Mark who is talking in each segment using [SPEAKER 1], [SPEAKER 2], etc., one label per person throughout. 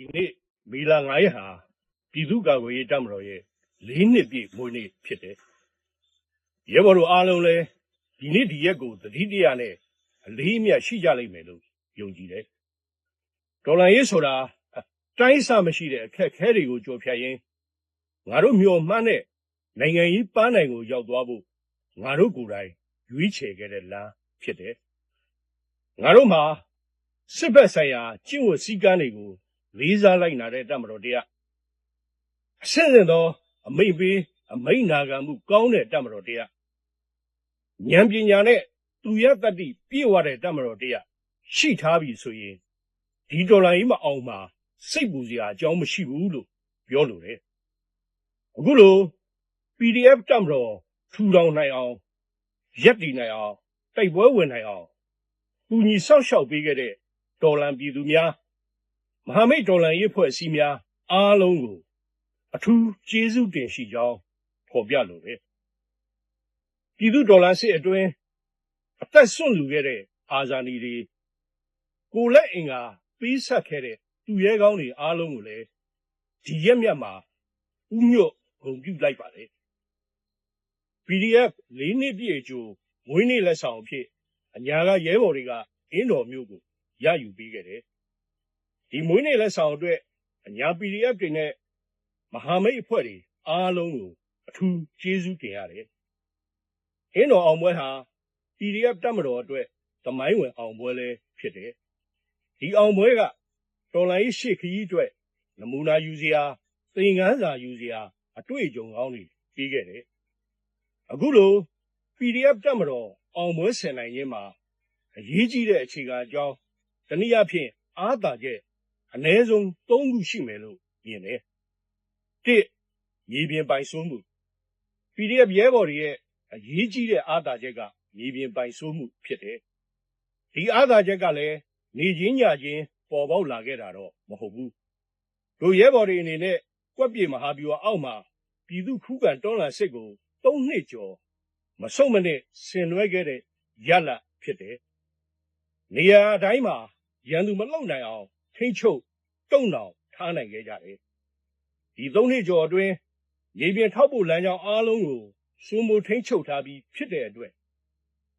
[SPEAKER 1] ဒီနေ့မေလ9ရက်ဟာပြည်သူ့ကာကွယ်ရေးတပ်မတော်ရဲ့၄နှစ်ပြည့်မွေးနေ့ဖြစ်တယ်။ရဲဘော်တို့အားလုံးလည်းဒီနေ့ဒီရက်ကိုသတိတရားနဲ့အလေးအမြတ်ရှိကြလိမ့်မယ်လို့ယုံကြည်တယ်။ဒေါ်လာရေးဆိုတာအတိုင်းအဆမရှိတဲ့အခက်အခဲတွေကိုကြော်ဖြတ်ရင်းငါတို့မျှော်မှန်းတဲ့နိုင်ငံရေးပန်းနိုင်ကိုရောက်သွားဖို့ငါတို့ကိုယ်တိုင်ရွေးချယ်ခဲ့တဲ့လမ်းဖြစ်တယ်။ငါတို့မှာစစ်ဘက်ဆိုင်ရာကျင့်ဝတ်စည်းကမ်းတွေကို လေးစားလိုက်နာတဲ့တပ်မတော်တရားအဆင့်ဆင့်သောအမိတ်ပေးအမိတ်နာခံမှုကောင်းတဲ့တပ်မတော်တရားဉာဏ်ပညာနဲ့သူရတတ္တိပြည့်ဝတဲ့တပ်မတော်တရားရှိထားပြီဆိုရင်ဒီဒေါ်လာကြီးမအောင်မှာစိတ်ပူစရာအကြောင်းမရှိဘူးလို့ပြောလိုတယ်အခုလို PDF တပ်မတော်ထူထောင်နိုင်အောင်ရက်တည်နိုင်အောင်တိုက်ပွဲဝင်နိုင်အောင်ကူညီဆောက်ရှောက်ပေးခဲ့တဲ့တော်လန်ပြည်သူများ မဟာမိတ်တော်လှန်ရေးဖွဲ့အစည်းများအားလုံးကိုအထူးကျေးဇူးတင်ရှိကြောင်းဖော်ပြလိုတယ်။ပြည်သူတော်လှန်စစ်အတွင်းအသက်ဆွန့်လူခဲ့တဲ့အာဇာနည်တွေကိုယ်လက်အင်္ဂါပေးဆက်ခဲ့တဲ့သူရဲကောင်းတွေအားလုံးကိုလည်းဒီရက်မြတ်မှာဥညွတ်ဂုဏ်ပြုလိုက်ပါတယ်။ PDF ၄နှစ်ပြည့်အကျိုးမွေးနေ့လက်ဆောင်အဖြစ်အညာကရဲဘော်တွေကအင်းတော်မျိုးကိုရယူပေးခဲ့တယ်။ ဒီမွေးနေ့လက်ဆောင်အတွက်အညာ PDF တွေနဲ့မဟာမိတ်အဖွဲ့တွေအားလုံးကိုအထူးကျေးဇူးတင်ရတယ်။အင်းတော်အောင်ပွဲဟာ PDF တပ်မတော်အတွက်သမိုင်းဝင်အောင်ပွဲလည်းဖြစ်တယ်။ဒီအောင်ပွဲကတော်လိုင်းရှေ့ခရီးအတွက်နမူနာယူစရာသင်ခန်းစာယူစရာအတွေ့အကြုံကောင်းတွေပြီးခဲ့တယ်။အခုလို PDF တပ်မတော်အောင်ပွဲဆင်နိုင်ခြင်းမှာအရေးကြီးတဲ့အခြေခံအကြောင်းတနည်းအားဖြင့်အားသာချက် အ ਨੇ ဆုံး၃ခုရှိမယ်လို့မြင်တယ်။တစ်မြေပြင်ပိုင်စိုးမှု PDF ရဲဘော်တွေရဲ့အရေးကြီးတဲ့အားသာချက်ကမြေပြင်ပိုင်စိုးမှုဖြစ်တယ်။ဒီအားသာချက်ကလည်းနေချင်းညချင်းပေါ်ပေါက်လာခဲ့တာတော့မဟုတ်ဘူး။တို့ရဲဘော်တွေအနေနဲ့ကွက်ပြေမဟာဗျူဟာအောက်မှာပြည်သူခုခံတွန်းလှန်စစ်ကို၃နှစ်ကျော်မဆုတ်မနစ်ဆင်နွှဲခဲ့တဲ့ရလဒ်ဖြစ်တယ်။နေရာတိုင်းမှာရန်သူမလုံနိုင်အောင် ထိမ့်ချုပ်တုံ့နှောင်ထားနိုင်ခဲ့ကြတယ်။ဒီသုံးနှစ်ကျော်အတွင်းရေပြင်ထောက်ပို့လမ်းကြောင်းအားလုံးကိုစိုးမိုးထိမ့်ချုပ်ထားပြီးဖြစ်တဲ့အတွက်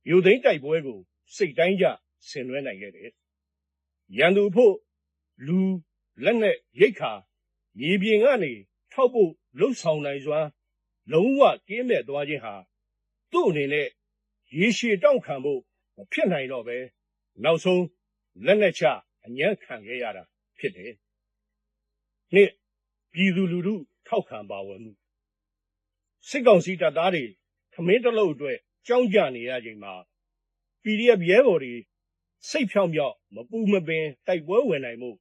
[SPEAKER 1] ယူသိမ်းတိုက်ပွဲကို စိတ်တိုင်းကြဆင်နွှဲနိုင်ခဲ့တယ်။ရန်သူဖို့လူလက်နဲ့ရိတ်ခါရေပြင်ကနေထောက်ပို့လှုပ်ဆောင်နိုင်စွမ်းလုံးဝကင်းမဲ့သွားခြင်းဟာသူ့အနေနဲ့ရေရှည်တောင့်ခံဖို့မဖြစ်နိုင်တော့ပဲနောက်ဆုံးလက်နဲ့ချ အညံ့ခံခဲ့ရတာဖြစ်တယ်။နှစ်ပြည်သူလူထုထောက်ခံပါဝင်မှုစစ်ကောင်စီတပ်သားတွေခမင်းတလုတ်အတွက်ကြောင်းကြနေရချိန်မှာ PDF ရဲဘော်တွေစိတ်ဖြောင်းဖြောင်းမပူမပင်တိုက်ပွဲဝင်နိုင်မှု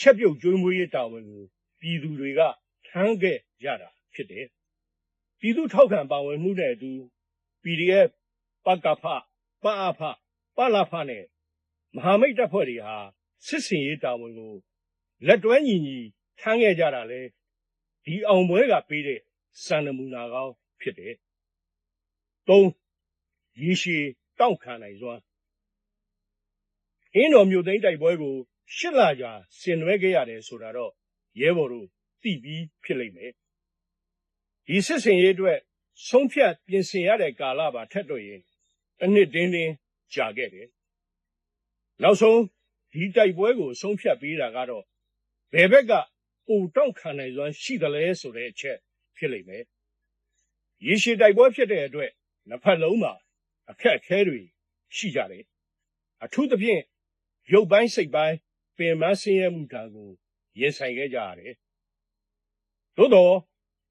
[SPEAKER 1] ချက်ပြုတ်ကျွေးမွေးရေးတာဝန်ကိုပြည်သူတွေကထမ်းခဲ့ရတာဖြစ်တယ်။ပြည်သူထောက်ခံပါဝင်မှုနဲ့အတူ PDF ပကဖပအဖပလဖနဲ့ မဟာမိတ်တပ်ဖွဲ့တွေဟာစစ်စင်ရေးတာဝန်ကိုလက်တွဲညီညီထမ်းခဲ့ကြတာလေဒီအောင်ပွဲကပေးတဲ့စံနမူနာကောင်းဖြစ်တယ်။၃ရေရှည်တောင့်ခံနိုင်စွမ်းအင်းတော်မြို့သိမ်းတိုက်ပွဲကိုရှစ်လကြာဆင်နွှဲခဲ့ရတယ်ဆိုတာတော့ရဲဘော်တို့သိပြီးဖြစ်လိမ့်မယ်။ဒီစစ်စင်ရေးအတွက်ဆုံးဖြတ်ပြင်ဆင်ရတဲ့ကာလပါထက်တော့ရင်တစ်နှစ်တင်းတင်းကြာခဲ့တယ်။ နောက်ဆုံးဒီတိုက်ပွဲကိုဆုံးဖြတ်ပေးတာကတော့ဘယ်ဘက်ကပိုတောင့်ခံနိုင်စွမ်းရှိသလဲဆိုတဲ့အချက်ဖြစ်လိမ့်မယ်။ရေရှည်တိုက်ပွဲဖြစ်တဲ့အတွက်နှစ်ဖက်လုံးမှာအခက်အခဲတွေရှိကြတယ်။အထူးသဖြင့်ရုပ်ပိုင်းစိတ်ပိုင်းပင်မဆင်းရဲမှုတံကိုရင်ဆိုင်ခဲ့ကြရတယ်။သို့တော့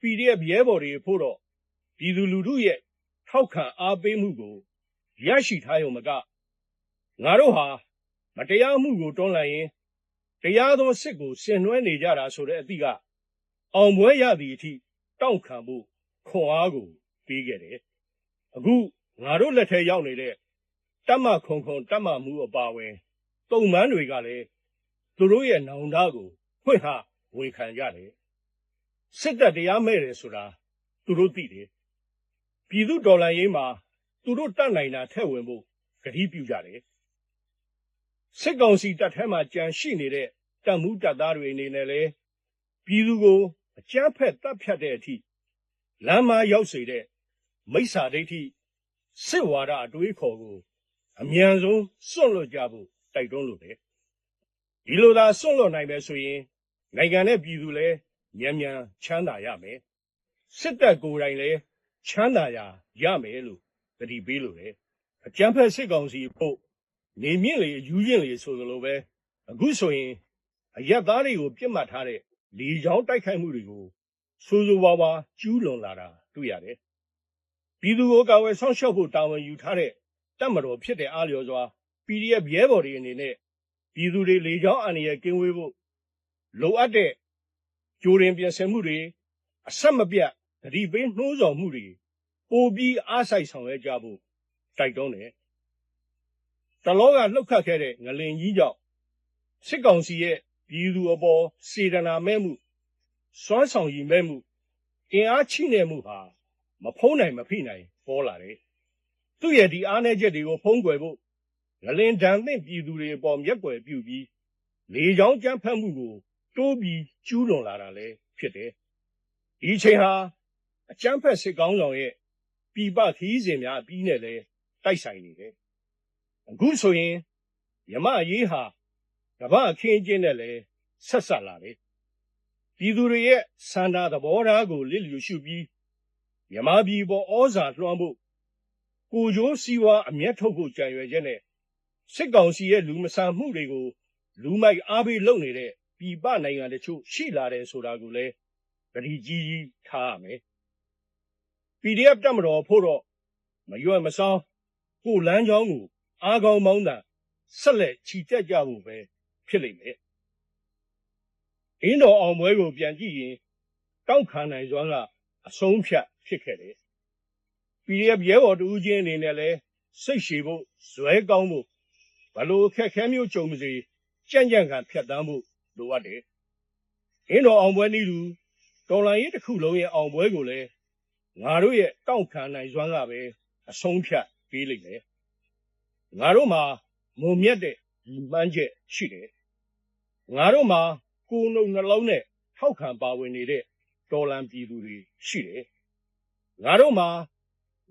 [SPEAKER 1] PDF ရဲဘော်တွေဖို့တော့ပြည်သူလူထုရဲ့ထောက်ခံအားပေးမှုကိုရရှိထားရုံမကငါတို့ဟာ မတရားမှုကိုတွန်းလှန်ရင်တရားသောစစ်ကိုဆင်နွှဲနေကြတာဆိုတဲ့အသည့်ကအောင်ပွဲရသည့်အထိတောင့်ခံမှုခွန်အားကိုပေးခဲ့တယ်။အခုငါတို့လက်ထဲရောက်နေတဲ့တတ်မခုံခုံတတ်မမှုအပါဝင်တုံမန်းတွေကလည်းသူတို့ရဲ့နောင်တကိုဖွင့်ဟဝန်ခံကြတယ်။စစ်တပ်တရားမဲ့တယ်ဆိုတာသူတို့သိတယ်။ပြည်သူတော်လှန်ရေးမှာသူတို့တတ်နိုင်တာထက်ဝင်ဖို့ကတိပြုကြတယ်။ စစ်ကောင်စီတပ်ထဲမှာကြံရှိနေတဲ့အတပ်မှုတပ်သားတွေအနေနဲ့လည်းပြည်သူကိုအကြမ်းဖက်တပ်ဖြတ်တဲ့အထိလမ်းမရောက်စေတဲ့မိစ္ဆာဒိဋ္ဌိစစ်ဝါဒအတွေးခေါ်ကိုအမြန်ဆုံးစွန့်လွတ်ကြဖို့တိုက်တွန်းလိုတယ်ဒီလိုသာစွန့်လွတ်နိုင်မယ်ဆိုရင်နိုင်ငံနဲ့ပြည်သူလည်းမြန်မြန်ချမ်းသာရမယ်စစ်တပ်ကိုယ်တိုင်လည်းချမ်းသာရာရမယ်လို့တတိပေးလိုတယ်အကြမ်းဖက်စစ်ကောင်စီဖို့ နေမြင့်လေအယူရင်လေဆိုသလိုပဲအခုဆိုရင်အရက်သားတွေကိုပြစ်မှတ်ထားတဲ့လေကြောင်းတိုက်ခိုက်မှုတွေကိုဆိုးဆိုးဝါးဝါကျူးလွန်လာတာတွေ့ရတယ်ပြည်သူကိုကာဝယ်ဆောင်ရှောက်ဖို့တာဝန်ယူထားတဲ့တပ်မတော်ဖြစ်တဲ့အားလျော်စွာ PDF ရဲဘော်တွေအနေနဲ့ပြည်သူတွေလေကြောင်းအန္တရာယ်ကင်းဝေးဖို့လိုအပ်တဲ့ကြိုတင်ပြင်ဆင်မှုတွေအဆက်မပြတ်တတိပေးနှိုးဆော်မှုတွေပိုပြီးအားစိုက်ဆောင်ရွက်ကြဖို့တိုက်တွန်းတယ် တလောကလှုပ်ခတ်ခဲ့တဲ့ငလင်ကြီးကြောင့်စစ်ကောင်စီရဲ့ပြည်သူအပေါ်စေတနာမဲ့မှုစွမ်းဆောင်ရည်မဲ့မှုအင်အားချိနဲ့မှုဟာမဖုံးနိုင်မဖိနိုင်ပေါ်လာတယ်သူ့ရဲ့ဒီအားနည်းချက်တွေကိုဖုံးကွယ်ဖို့ငလင်ဒဏ်သင့်ပြည်သူတွေအပေါ်မျက်ကွယ်ပြုပြီးလေကြောင်းကြမ်းဖက်မှုကိုတိုးပြီးကျူးလွန်လာတာလည်းဖြစ်တယ်ဒီအချိန်ဟာအကြမ်းဖက်စစ်ကောင်းဆောင်ရဲ့ပြည်ပခီးစဉ်များအပြီးနဲ့လည်းတိုက်ဆိုင်နေတယ် အခုဆိုရင်မြမအရေးဟာကမ္ဘာအခင်းအကျင်းနဲ့လည်းဆက်ဆက်လာတယ်ပြည်သူတွေရဲ့စန္ဒာသဘောထားကိုလစ်လျူရှုပြီးမြမပြည်ပေါ်ဩဇာလွှမ်းဖို့ကိုကျိုးစီးပွားအမျက်ထုတ်ဖို့ကြံရွယ်ချက်နဲ့စစ်ကောင်စီရဲ့လူမဆန်မှုတွေကိုလူမိုက်အားပေးလုပ်နေတဲ့ပြည်ပနိုင်ငံတချို့ရှိလာတယ်ဆိုတာကိုလည်းတတိကြီးကြီးထားရမယ် PDF တက်မတော်ဖို့တော့မရွယ်မစောင်းကိုလမ်းကြောင်းကို အားကောင်းမောင်းတာဆက်လက်ချီတက်ကြဖို့ပဲဖြစ်လိမ့်မယ်အင်းတော်အောင်ပွဲကိုပြန်ကြည့်ရင်တောက်ခံနိုင်စွမ်းကအဆုံးဖြတ်ဖြစ်ခဲ့တယ် PDF ရဲဘော်တူးချင်းအနေနဲ့လည်းစိတ်ရှည်ဖို့ဇွဲကောင်းဖို့ဘလို့ခက်ခဲမျိုးကြုံမစေကြံ့ကြံ့ခံဖြတ်တန်းဖို့လိုအပ်တယ်အင်းတော်အောင်ပွဲနည်းတူတော်လိုင်းရေးတစ်ခုလုံးရဲ့အောင်ပွဲကိုလည်းငါတို့ရဲ့တောင့်ခံနိုင်စွမ်းကပဲအဆုံးဖြတ်ပေးလိမ့်မယ် ငါတို့မှာမုံမြတ်တဲ့ဒီမှန်းချက်ရှိတယ်ငါတို့မှာကိုယ်နှုတ်နှလုံးနဲ့ထောက်ခံပါဝင်နေတဲ့တော်လန်ပြည်သူတွေရှိတယ်ငါတို့မှာ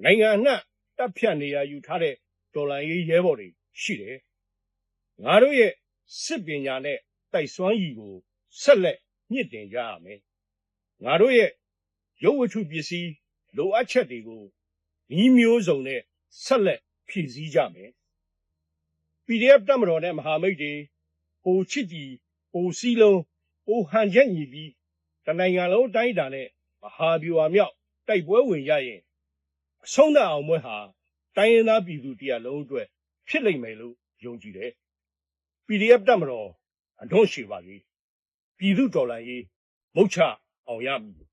[SPEAKER 1] နိုင်ငံအနှံ့တပ်ဖြတ်နေရယူထားတဲ့တော်လန်ရေးရဲဘော်တွေရှိတယ်ငါတို့ရဲ့စစ်ပညာနဲ့တိုက်စွမ်းရည်ကိုဆက်လက်မြင့်တင်ကြရမယ်ငါတို့ရဲ့ရုပ်ဝတ္ထုပစ္စည်းလိုအပ်ချက်တွေကိုဤမျိုးစုံနဲ့ဆက်လက်ဖြည့်ဆည်းကြမယ် PDF တက်မတော်နဲ့မဟာမိတ်တွေဟိုချစ်ကြည်ဟိုစီးလုံးဟိုဟန်ချက်ညီပြီးတနိုင်ငံလုံးအတိုင်းအတာနဲ့မဟာဗျူဟာမြောက်တိုက်ပွဲဝင်ရရင်အဆုံးသတ်အောင်ပွဲဟာတိုင်းရင်းသားပြည်သူတရားလုံးအတွက်ဖြစ်လိမ့်မယ်လို့ယုံကြည်တယ် PDF တက်မတော်အထွန်းရှိပါလေပြည်သူတော်လှန်ရေးမုတ်ချအောင်ရမည်